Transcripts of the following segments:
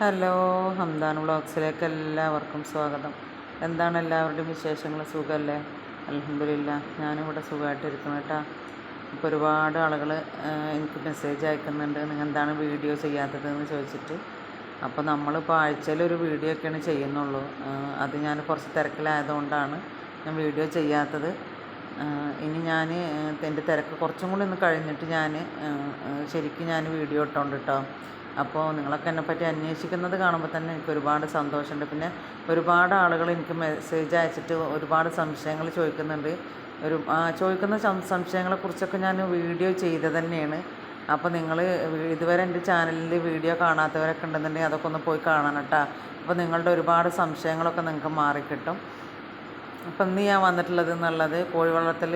Hello Hamdan വ്ളോഗ്സിലേക്ക് എല്ലാവർക്കും സ്വാഗതം. എന്താണ് എല്ലാവരുടെയും വിശേഷങ്ങൾ? സുഖമല്ലേ അലഹമില്ല ഞാനിവിടെ സുഖമായിട്ടിരിക്കുന്നു കേട്ടോ. ഇപ്പോൾ ഒരുപാട് ആളുകൾ എനിക്ക് മെസ്സേജ് അയക്കുന്നുണ്ട്. നിങ്ങൾ എന്താണ് വീഡിയോ ചെയ്യാത്തതെന്ന് ചോദിച്ചിട്ട്. അപ്പോൾ നമ്മളിപ്പോൾ ആഴ്ചയിൽ ഒരു വീഡിയോ ഒക്കെയാണ് ചെയ്യുന്നുള്ളൂ. അത് ഞാൻ കുറച്ച് തിരക്കിലായതുകൊണ്ടാണ് ഞാൻ വീഡിയോ ചെയ്യാത്തത്. ഇനി ഞാൻ എന്റെ തിരക്ക് കുറച്ചും കൂടി ഒന്ന് കഴിഞ്ഞിട്ട് ഞാൻ ശരിക്കും ഞാൻ വീഡിയോ ഇട്ടോണ്ട് കേട്ടോ അപ്പോൾ നിങ്ങളൊക്കെ എന്നെപ്പറ്റി അന്വേഷിക്കുന്നത് കാണുമ്പോൾ തന്നെ എനിക്ക് ഒരുപാട് സന്തോഷമുണ്ട്. പിന്നെ ഒരുപാട് ആളുകൾ എനിക്ക് മെസ്സേജ് അയച്ചിട്ട് ഒരുപാട് സംശയങ്ങൾ ചോദിക്കുന്നുണ്ട്. ഒരു ചോദിക്കുന്ന സംശയങ്ങളെക്കുറിച്ചൊക്കെ ഞാൻ വീഡിയോ ചെയ്ത് തന്നെയാണ്. അപ്പോൾ നിങ്ങൾ ഇതുവരെ എന്റെ ചാനലിൽ വീഡിയോ കാണാത്തവരൊക്കെ ഉണ്ടെന്നുണ്ടെങ്കിൽ അതൊക്കെ ഒന്ന് പോയി കാണണം കേട്ടോ. അപ്പോൾ നിങ്ങളുടെ ഒരുപാട് സംശയങ്ങളൊക്കെ നിങ്ങൾക്ക് മാറിക്കിട്ടും. അപ്പം ഇന്ന് ഞാൻ വന്നിട്ടുള്ളത് എന്നുള്ളത് കോഴി വളർത്തൽ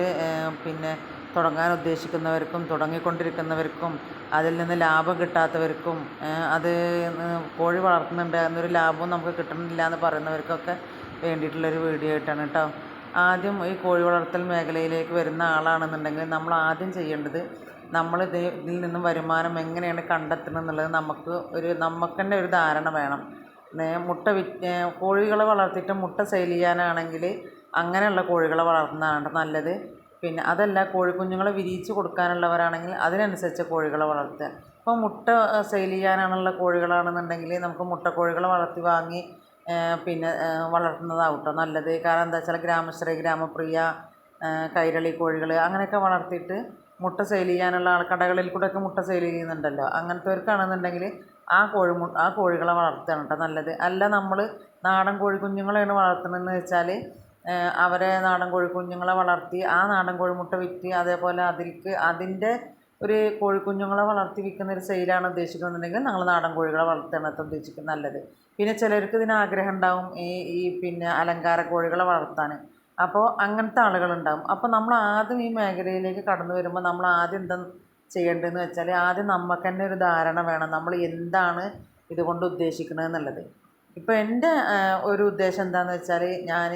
പിന്നെ തുടങ്ങാൻ ഉദ്ദേശിക്കുന്നവർക്കും തുടങ്ങിക്കൊണ്ടിരിക്കുന്നവർക്കും അതിൽ നിന്ന് ലാഭം കിട്ടാത്തവർക്കും അത് കോഴി വളർത്തുന്നുണ്ട് എന്നൊരു ലാഭവും നമുക്ക് കിട്ടുന്നില്ല എന്ന് പറയുന്നവർക്കൊക്കെ വേണ്ടിയിട്ടുള്ളൊരു വീഡിയോ ആയിട്ടാണ് കേട്ടോ ആദ്യം ഈ കോഴി വളർത്തൽ മേഖലയിലേക്ക് വരുന്ന ആളാണെന്നുണ്ടെങ്കിൽ നമ്മൾ ആദ്യം ചെയ്യേണ്ടത് നമ്മൾ ഇത് ഇതിൽ നിന്നും വരുമാനം എങ്ങനെയാണ് കണ്ടെത്തുന്നത് എന്നുള്ളത് നമുക്ക് ഒരു നമുക്ക് തന്നെ ഒരു ധാരണ വേണം. മുട്ട വി കോഴികളെ വളർത്തിയിട്ട് മുട്ട സെയിൽ ചെയ്യാനാണെങ്കിൽ അങ്ങനെയുള്ള കോഴികളെ വളർത്തുന്നതാണ് നല്ലത്. പിന്നെ അതല്ല കോഴിക്കുഞ്ഞുങ്ങളെ വിരിയിച്ച് കൊടുക്കാനുള്ളവരാണെങ്കിൽ അതിനനുസരിച്ച് കോഴികളെ വളർത്തുക. ഇപ്പോൾ മുട്ട സെയിൽ ചെയ്യാനാണുള്ള കോഴികളാണെന്നുണ്ടെങ്കിൽ നമുക്ക് മുട്ടക്കോഴികളെ വളർത്തി വാങ്ങി പിന്നെ വളർത്തുന്നതാവും കേട്ടോ നല്ലത് കാരണം എന്താ വെച്ചാൽ ഗ്രാമശ്രീ ഗ്രാമപ്രിയ കൈരളി കോഴികൾ അങ്ങനെയൊക്കെ വളർത്തിയിട്ട് മുട്ട സെയിൽ ചെയ്യാനുള്ള ആൾ കടകളിൽ കൂടെയൊക്കെ മുട്ട സെയിൽ ചെയ്യുന്നുണ്ടല്ലോ. അങ്ങനത്തെവർക്കാണെന്നുണ്ടെങ്കിൽ ആ കോഴി ആ കോഴികളെ വളർത്തുകയാണ് കേട്ടോ നല്ലത്. അല്ല നമ്മൾ നാടൻ കോഴിക്കുഞ്ഞുങ്ങളെയാണ് വളർത്തുന്നതെന്ന് വെച്ചാൽ അവരെ നാടൻ കോഴിക്കുഞ്ഞുങ്ങളെ വളർത്തി ആ നാടൻ കോഴിമുട്ട വിറ്റ് അതേപോലെ അതിൽക്ക് അതിന്റെ ഒരു കോഴിക്കുഞ്ഞുങ്ങളെ വളർത്തി വിൽക്കുന്ന ഒരു സെയിലാണ് ഉദ്ദേശിക്കുന്നുണ്ടെങ്കിൽ ഞങ്ങൾ നാടൻ കോഴികളെ വളർത്തണത് ഉദ്ദേശിക്കുന്നത് നല്ലത്. പിന്നെ ചിലർക്ക് ഇതിന് ആഗ്രഹം ഉണ്ടാവും ഈ ഈ പിന്നെ അലങ്കാര കോഴികളെ വളർത്താൻ. അപ്പോൾ അങ്ങനത്തെ ആളുകളുണ്ടാവും അപ്പോൾ നമ്മൾ ആദ്യം ഈ മേഖലയിലേക്ക് കടന്നു വരുമ്പോൾ നമ്മൾ ആദ്യം എന്താ ചെയ്യേണ്ടതെന്ന് വെച്ചാൽ ആദ്യം നമുക്ക് തന്നെ ഒരു ധാരണ വേണം. നമ്മൾ എന്താണ് ഇതുകൊണ്ട് ഉദ്ദേശിക്കുന്നത് എന്നുള്ളത്. ഇപ്പോൾ എന്റെ ഒരു ഉദ്ദേശം എന്താണെന്ന് വെച്ചാൽ ഞാൻ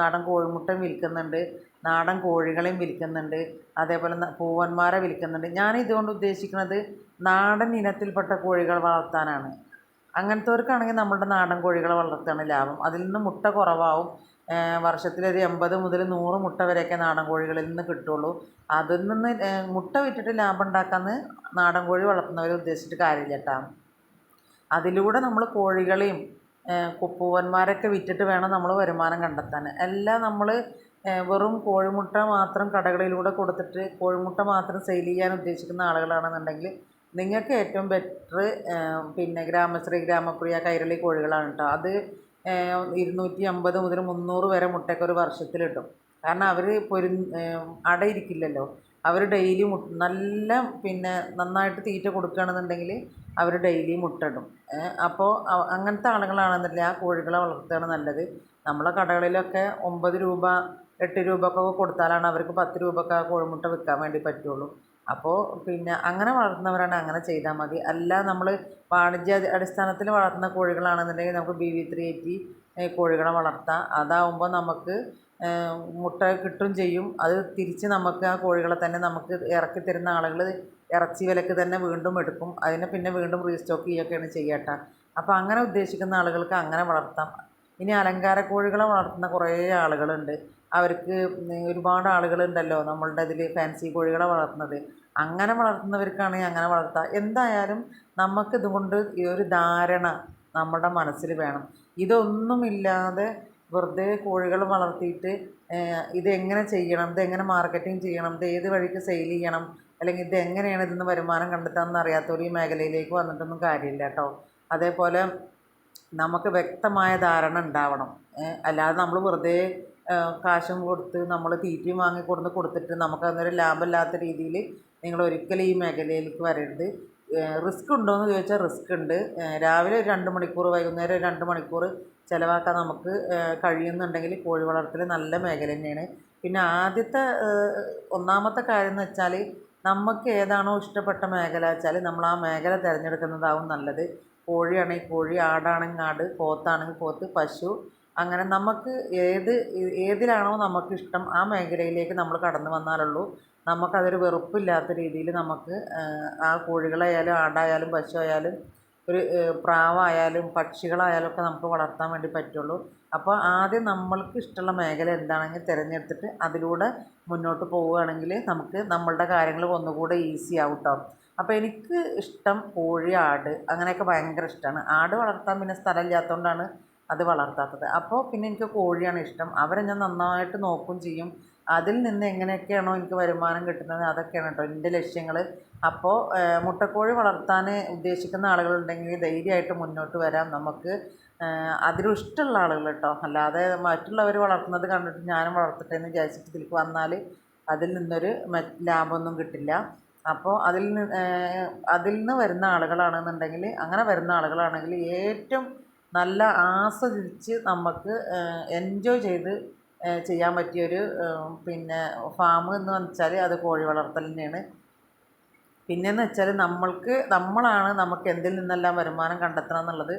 നാടൻ കോഴിമുട്ടയും വിൽക്കുന്നുണ്ട് നാടൻ കോഴികളെയും വിൽക്കുന്നുണ്ട് അതേപോലെ പൂവന്മാരെ വിൽക്കുന്നുണ്ട്. ഞാൻ ഇതുകൊണ്ട് ഉദ്ദേശിക്കുന്നത് നാടൻ ഇനത്തിൽപ്പെട്ട കോഴികൾ വളർത്താനാണ്. അങ്ങനത്തെവർക്കാണെങ്കിൽ നമ്മുടെ നാടൻ കോഴികളെ വളർത്തുകയാണ് ലാഭം. അതിൽ നിന്ന് മുട്ട കുറവാകും വർഷത്തിലൊരു എൺപത് മുതൽ നൂറ് മുട്ട വരെയൊക്കെ നാടൻ കോഴികളിൽ നിന്ന് കിട്ടുള്ളൂ. അതിൽ നിന്ന് മുട്ട വിറ്റിട്ട് ലാഭം ഉണ്ടാക്കാമെന്ന് നാടൻ കോഴി വളർത്തുന്നവരെ ഉദ്ദേശിച്ചിട്ട് കാര്യമില്ല കേട്ടോ അതിലൂടെ നമ്മൾ കോഴികളെയും ഏഹ് കുപ്പൂവന്മാരൊക്കെ വിറ്റിട്ട് വേണം നമ്മൾ വരുമാനം കണ്ടെത്താൻ. എല്ലാം നമ്മൾ വെറും കോഴിമുട്ട മാത്രം കടകളിലൂടെ കൊടുത്തിട്ട് കോഴിമുട്ട മാത്രം സെയിൽ ചെയ്യാൻ ഉദ്ദേശിക്കുന്ന ആളുകളാണെന്നുണ്ടെങ്കിൽ നിങ്ങൾക്ക് ഏറ്റവും ബെറ്റർ പിന്നെ ഗ്രാമശ്രീ ഗ്രാമപ്രിയ കൈരളി കോഴികളാണ് കേട്ടോ. അത് ഇരുന്നൂറ്റി അമ്പത് മുതൽ മുന്നൂറ് വരെ മുട്ടയൊക്കെ ഒരു വർഷത്തിൽ കിട്ടും കാരണം അവർ പൊരു അടയിരിക്കില്ലല്ലോ. അവർ ഡെയിലി മുട്ട നല്ല പിന്നെ നന്നായിട്ട് തീറ്റ കൊടുക്കുകയാണെന്നുണ്ടെങ്കിൽ അവർ ഡെയിലി മുട്ടയിടും അപ്പോൾ അങ്ങനത്തെ ആളുകളാണെന്നുണ്ടെങ്കിൽ ആ കോഴികളെ വളർത്തുകയാണ് നല്ലത്. നമ്മളെ കടകളിലൊക്കെ ഒമ്പത് രൂപ എട്ട് രൂപക്കൊക്കെ കൊടുത്താലാണ് അവർക്ക് പത്ത് രൂപക്ക് ആ കോഴിമുട്ട വിൽക്കാൻ വേണ്ടി പറ്റുള്ളൂ. അപ്പോൾ പിന്നെ അങ്ങനെ വളർത്തുന്നവരാണ് അങ്ങനെ ചെയ്താൽ മതി. അല്ല നമ്മൾ വാണിജ്യ അടിസ്ഥാനത്തിൽ വളർത്തുന്ന കോഴികളാണെന്നുണ്ടെങ്കിൽ നമുക്ക് ബി വി ത്രീ എയ്റ്റി കോഴികളെ വളർത്താം. അതാവുമ്പോൾ നമുക്ക് മുട്ട കിട്ടും ചെയ്യും. അത് തിരിച്ച് നമുക്ക് ആ കോഴികളെ തന്നെ നമുക്ക് ഇറക്കി തരുന്ന ആളുകൾ ഇറച്ചി വിലക്ക് തന്നെ വീണ്ടും എടുക്കും. അതിനെ പിന്നെ വീണ്ടും റീസ്റ്റോക്ക് ചെയ്യുകയൊക്കെയാണ് ചെയ്യട്ട. അപ്പോൾ അങ്ങനെ ഉദ്ദേശിക്കുന്ന ആളുകൾക്ക് അങ്ങനെ വളർത്താം. ഇനി അലങ്കാര കോഴികളെ വളർത്തുന്ന കുറേ ആളുകളുണ്ട്. അവർക്ക് ഒരുപാട് ആളുകളുണ്ടല്ലോ നമ്മളുടെ ഇതിൽ ഫാൻസി കോഴികളെ വളർത്തുന്നത്. അങ്ങനെ വളർത്തുന്നവർക്കാണെങ്കിൽ അങ്ങനെ വളർത്താം. എന്തായാലും നമുക്കിതുകൊണ്ട് ഈ ഒരു ധാരണ നമ്മുടെ മനസ്സിൽ വേണം. ഇതൊന്നുമില്ലാതെ വെറുതെ കോഴികൾ വളർത്തിയിട്ട് ഇതെങ്ങനെ ചെയ്യണം ഇതെങ്ങനെ മാർക്കറ്റിംഗ് ചെയ്യണം ഇത് ഏത് വഴിക്ക് സെയിൽ ചെയ്യണം അല്ലെങ്കിൽ ഇത് എങ്ങനെയാണ് വരുമാനം കണ്ടെത്താമെന്ന് അറിയാത്തവർ ഈ മേഖലയിലേക്ക് വന്നിട്ടൊന്നും കാര്യമില്ല കേട്ടോ. അതേപോലെ നമുക്ക് വ്യക്തമായ ധാരണ ഉണ്ടാവണം. അല്ലാതെ നമ്മൾ വെറുതെ കാശും കൊടുത്ത് നമ്മൾ തീറ്റയും വാങ്ങി കൊടുത്ത് കൊടുത്തിട്ട് നമുക്ക് അന്നൊരു ലാഭമില്ലാത്ത രീതിയിൽ നിങ്ങൾ ഒരിക്കലും ഈ മേഖലയിലേക്ക് വരരുത്. റിസ്ക് ഉണ്ടോ എന്ന് ചോദിച്ചാൽ റിസ്ക് ഉണ്ട്. രാവിലെ ഒരു രണ്ട് മണിക്കൂർ വൈകുന്നേരം ഒരു രണ്ട് മണിക്കൂർ ചിലവാക്കാൻ നമുക്ക് കഴിയുന്നുണ്ടെങ്കിൽ കോഴി വളർത്തൽ നല്ല മേഖല തന്നെയാണ്. പിന്നെ ആദ്യത്തെ ഒന്നാമത്തെ കാര്യം എന്ന് വെച്ചാൽ നമുക്ക് ഏതാണോ ഇഷ്ടപ്പെട്ട മേഖല വെച്ചാൽ നമ്മൾ ആ മേഖല തിരഞ്ഞെടുക്കുന്നതാവും നല്ലത്. കോഴിയാണെങ്കിൽ കോഴി ആടാണെങ്കിൽ ആട് പോത്താണെങ്കിൽ പോത്ത് പശു അങ്ങനെ നമുക്ക് ഏത് ഏതിലാണോ നമുക്കിഷ്ടം ആ മേഖലയിലേക്ക് നമ്മൾ കടന്നു വന്നാലുള്ളൂ. നമുക്കതൊരു വെറുപ്പില്ലാത്ത രീതിയിൽ നമുക്ക് ആ കോഴികളായാലും ആടായാലും പശു ആയാലും ഒരു പ്രാവായാലും പക്ഷികളായാലും ഒക്കെ നമുക്ക് വളർത്താൻ വേണ്ടി പറ്റുള്ളൂ. അപ്പോൾ ആദ്യം നമ്മൾക്ക് ഇഷ്ടമുള്ള മേഖല എന്താണെങ്കിൽ തിരഞ്ഞെടുത്തിട്ട് അതിലൂടെ മുന്നോട്ട് പോവുകയാണെങ്കിൽ നമുക്ക് നമ്മളുടെ കാര്യങ്ങൾ ഒന്നുകൂടെ ഈസി ആവും അപ്പോൾ എനിക്ക് ഇഷ്ടം കോഴി ആട് അങ്ങനെയൊക്കെ ഭയങ്കര ഇഷ്ടമാണ്. ആട് വളർത്താൻ പിന്നെ സ്ഥലമില്ലാത്തതുകൊണ്ടാണ് അത് വളർത്താത്തത്. അപ്പോൾ പിന്നെ എനിക്ക് കോഴിയാണ് ഇഷ്ടം. അവരെ ഞാൻ നന്നായിട്ട് നോക്കും ചെയ്യും. അതിൽ നിന്ന് എങ്ങനെയൊക്കെയാണോ എനിക്ക് വരുമാനം കിട്ടുന്നത് അതൊക്കെയാണ് കേട്ടോ എന്റെ ലക്ഷ്യങ്ങൾ അപ്പോൾ മുട്ടക്കോഴി വളർത്താൻ ഉദ്ദേശിക്കുന്ന ആളുകളുണ്ടെങ്കിൽ ധൈര്യമായിട്ട് മുന്നോട്ട് വരാം. നമുക്ക് അതിലും ഇഷ്ടമുള്ള ആളുകൾ കേട്ടോ. അല്ലാതെ മറ്റുള്ളവർ വളർത്തുന്നത് കണ്ടിട്ട് ഞാനും വളർത്തട്ടെ എന്ന് വിചാരിച്ചിട്ട് ഇതിലേക്ക് വന്നാൽ അതിൽ നിന്നൊരു ലാഭമൊന്നും കിട്ടില്ല. അപ്പോൾ അതിൽ നിന്ന് അതിൽ നിന്ന് വരുന്ന ആളുകളാണെന്നുണ്ടെങ്കിൽ അങ്ങനെ വരുന്ന ആളുകളാണെങ്കിൽ ഏറ്റവും നല്ല ആസ്വദിച്ച് നമുക്ക് എൻജോയ് ചെയ്ത് ചെയ്യാൻ പറ്റിയൊരു പിന്നെ ഫാം എന്ന് വെച്ചാൽ അത് കോഴി വളർത്തൽ തന്നെയാണ്. പിന്നെയെന്ന് വെച്ചാൽ നമ്മൾക്ക് നമ്മളാണ് നമുക്ക് എന്തിൽ നിന്നെല്ലാം വരുമാനം കണ്ടെത്തണം എന്നുള്ളത്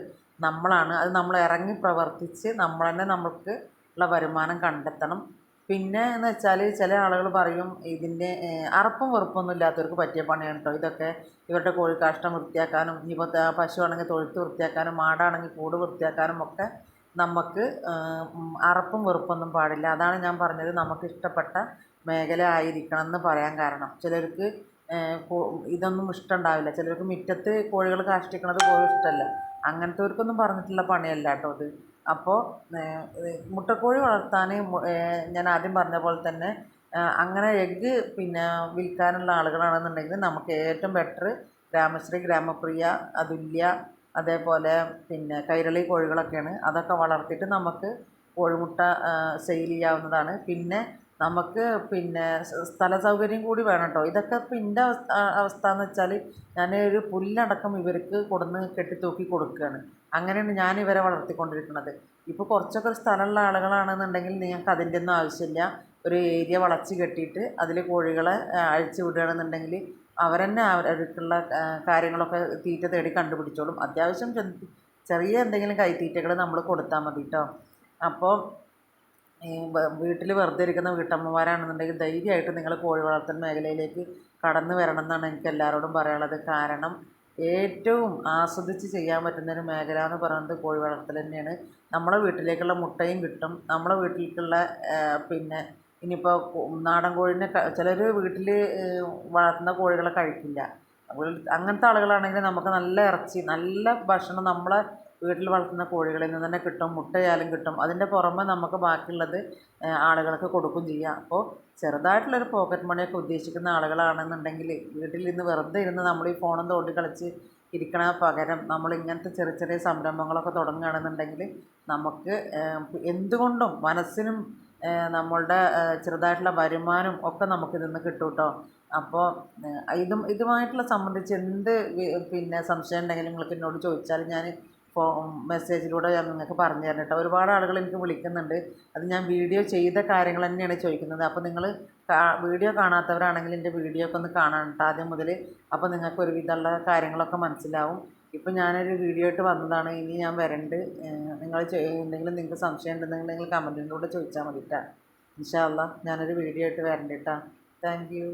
നമ്മളാണ്. അത് നമ്മൾ ഇറങ്ങി പ്രവർത്തിച്ച് നമ്മൾ തന്നെ നമുക്ക് ഉള്ള വരുമാനം കണ്ടെത്തണം. പിന്നെ എന്ന് വെച്ചാൽ ചില ആളുകൾ പറയും ഇതിന്റെ അറപ്പും വെറുപ്പൊന്നും ഇല്ലാത്തവർക്ക് പറ്റിയ പണിയാണ് കേട്ടോ ഇതൊക്കെ ഇവരുടെ കോഴിക്കാഷ്ടം വൃത്തിയാക്കാനും ഇനിയിപ്പോൾ പശുവാണെങ്കിൽ തൊഴുത്ത് വൃത്തിയാക്കാനും മാടാണെങ്കിൽ കൂട് വൃത്തിയാക്കാനും ഒക്കെ നമുക്ക് അറപ്പും വെറുപ്പൊന്നും പാടില്ല. അതാണ് ഞാൻ പറഞ്ഞത്. നമുക്ക് ഇഷ്ടപ്പെട്ട മേഖല ആയിരിക്കണം എന്ന് പറയാൻ കാരണം. ചിലർക്ക് ഇതൊന്നും ഇഷ്ടമുണ്ടാവില്ല ചിലർക്ക് മുറ്റത്ത് കോഴികൾ കാഷ്ടിക്കണത് പോലും ഇഷ്ടമല്ല അങ്ങനത്തെവർക്കൊന്നും പറഞ്ഞിട്ടുള്ള പണിയല്ല കേട്ടോ അത്. അപ്പോൾ മുട്ടക്കോഴി വളർത്താൻ ഞാൻ ആദ്യം പറഞ്ഞ പോലെ തന്നെ അങ്ങനെ എഗ്ഗ് പിന്നെ വിൽക്കാനുള്ള ആളുകളാണെന്നുണ്ടെങ്കിൽ നമുക്ക് ഏറ്റവും ബെറ്റർ ഗ്രാമശ്രീ ഗ്രാമപ്രിയ അതുല്യ അതേപോലെ പിന്നെ കൈരളി കോഴികളൊക്കെയാണ്. അതൊക്കെ വളർത്തിയിട്ട് നമുക്ക് കോഴിമുട്ട സെയിൽ ചെയ്യാവുന്നതാണ്. പിന്നെ നമുക്ക് പിന്നെ സ്ഥല സൗകര്യം കൂടി വേണം കേട്ടോ ഇതൊക്കെ ഇപ്പം എന്റെ അവസ്ഥ എന്ന് വെച്ചാൽ ഞാൻ ഒരു പുല്ലടക്കം ഇവർക്ക് കൊടുന്ന് കെട്ടിത്തൂക്കി കൊടുക്കുകയാണ് അങ്ങനെയാണ് ഞാൻ ഇവരെ വളർത്തിക്കൊണ്ടിരിക്കുന്നത്. ഇപ്പോൾ കുറച്ചൊക്കെ സ്ഥലമുള്ള ആളുകളാണെന്നുണ്ടെങ്കിൽ നിങ്ങൾക്ക് അതിന്റെ ഒന്നും ആവശ്യമില്ല ഒരു ഏരിയ വളച്ച് കെട്ടിയിട്ട് അതിൽ കോഴികളെ അഴിച്ചു വിടുകയാണെന്നുണ്ടെങ്കിൽ അവരെന്നെ അവർക്കുള്ള ആ, കാര്യങ്ങളൊക്കെ തീറ്റ തേടി കണ്ടുപിടിച്ചോളും. അത്യാവശ്യം ചെറിയ- എന്തെങ്കിലും കൈത്തീറ്റകൾ നമ്മൾ കൊടുത്താൽ മതി കേട്ടോ അപ്പോൾ വീട്ടിൽ വെറുതെ ഇരിക്കുന്ന വീട്ടമ്മമാരാണെന്നുണ്ടെങ്കിൽ ധൈര്യമായിട്ട് നിങ്ങൾ കോഴി വളർത്തൽ മേഖലയിലേക്ക് കടന്നു വരണം എന്നാണ് എനിക്ക് എല്ലാവരോടും പറയാനുള്ളത്. കാരണം ഏറ്റവും ആസ്വദിച്ച് ചെയ്യാൻ പറ്റുന്ന ഒരു മേഖല എന്ന് പറയുന്നത് കോഴി വളർത്തൽ തന്നെയാണ്. നമ്മളെ വീട്ടിലേക്കുള്ള മുട്ടയും കിട്ടും. നമ്മളെ വീട്ടിലേക്കുള്ള പിന്നെ ഇനിയിപ്പോൾ നാടൻ കോഴിനെ ചിലർ വീട്ടിൽ വളർത്തുന്ന കോഴികളെ കഴിക്കില്ല. അങ്ങനത്തെ ആളുകളാണെങ്കിൽ നമുക്ക് നല്ല ഇറച്ചി നല്ല ഭക്ഷണം നമ്മളെ വീട്ടിൽ വളർത്തുന്ന കോഴികളിൽ നിന്ന് തന്നെ കിട്ടും. മുട്ടയായാലും കിട്ടും. അതിന്റെ പുറമെ നമുക്ക് ബാക്കിയുള്ളത് ആളുകൾക്ക് കൊടുക്കും ചെയ്യാം. അപ്പോൾ ചെറുതായിട്ടുള്ളൊരു പോക്കറ്റ് മണിയൊക്കെ ഉദ്ദേശിക്കുന്ന ആളുകളാണെന്നുണ്ടെങ്കിൽ വീട്ടിൽ ഇരുന്ന് വെറുതെ ഇരുന്ന് നമ്മൾ ഈ ഫോണും തോണ്ടി കളിച്ച് ഇരിക്കണ പകരം നമ്മൾ ഇങ്ങനത്തെ ചെറിയ ചെറിയ സംരംഭങ്ങളൊക്കെ തുടങ്ങുകയാണെന്നുണ്ടെങ്കിൽ നമുക്ക് എന്തുകൊണ്ടും മനസ്സിനും നമ്മളുടെ ചെറുതായിട്ടുള്ള വരുമാനം ഒക്കെ നമുക്ക് ഇതിൽ നിന്ന് കിട്ടും കേട്ടോ അപ്പോൾ ഇതും ഇതുമായിട്ടുള്ള സംബന്ധിച്ച് എന്ത് പിന്നെ സംശയം ഉണ്ടെങ്കിലും നിങ്ങൾക്ക് എന്നോട് ചോദിച്ചാൽ ഞാൻ ഫോ മെസ്സേജിലൂടെ ഞാൻ നിങ്ങൾക്ക് പറഞ്ഞു തരണം കേട്ടോ ഒരുപാട് ആളുകൾ എനിക്ക് വിളിക്കുന്നുണ്ട്. അത് ഞാൻ വീഡിയോ ചെയ്ത കാര്യങ്ങൾ തന്നെയാണ് ചോദിക്കുന്നത്. അപ്പോൾ നിങ്ങൾ വീഡിയോ കാണാത്തവരാണെങ്കിൽ എന്റെ വീഡിയോ ഒക്കെ ഒന്ന് കാണാൻ കേട്ടോ ആദ്യം മുതൽ അപ്പോൾ നിങ്ങൾക്ക് ഒരുവിധമുള്ള കാര്യങ്ങളൊക്കെ മനസ്സിലാവും. ഇപ്പം ഞാനൊരു വീഡിയോ ആയിട്ട് വന്നതാണ്. ഇനി ഞാൻ വരണ്ട്. നിങ്ങൾ എന്തെങ്കിലും നിങ്ങൾക്ക് സംശയം ഉണ്ടെന്നുണ്ടെങ്കിൽ നിങ്ങൾ കമന്റിലൂടെ ചോദിച്ചാൽ മതി കേട്ടോ ഇൻഷാല്ല ഞാനൊരു വീഡിയോ ആയിട്ട് വരണ്ട് കേട്ടോ താങ്ക് യു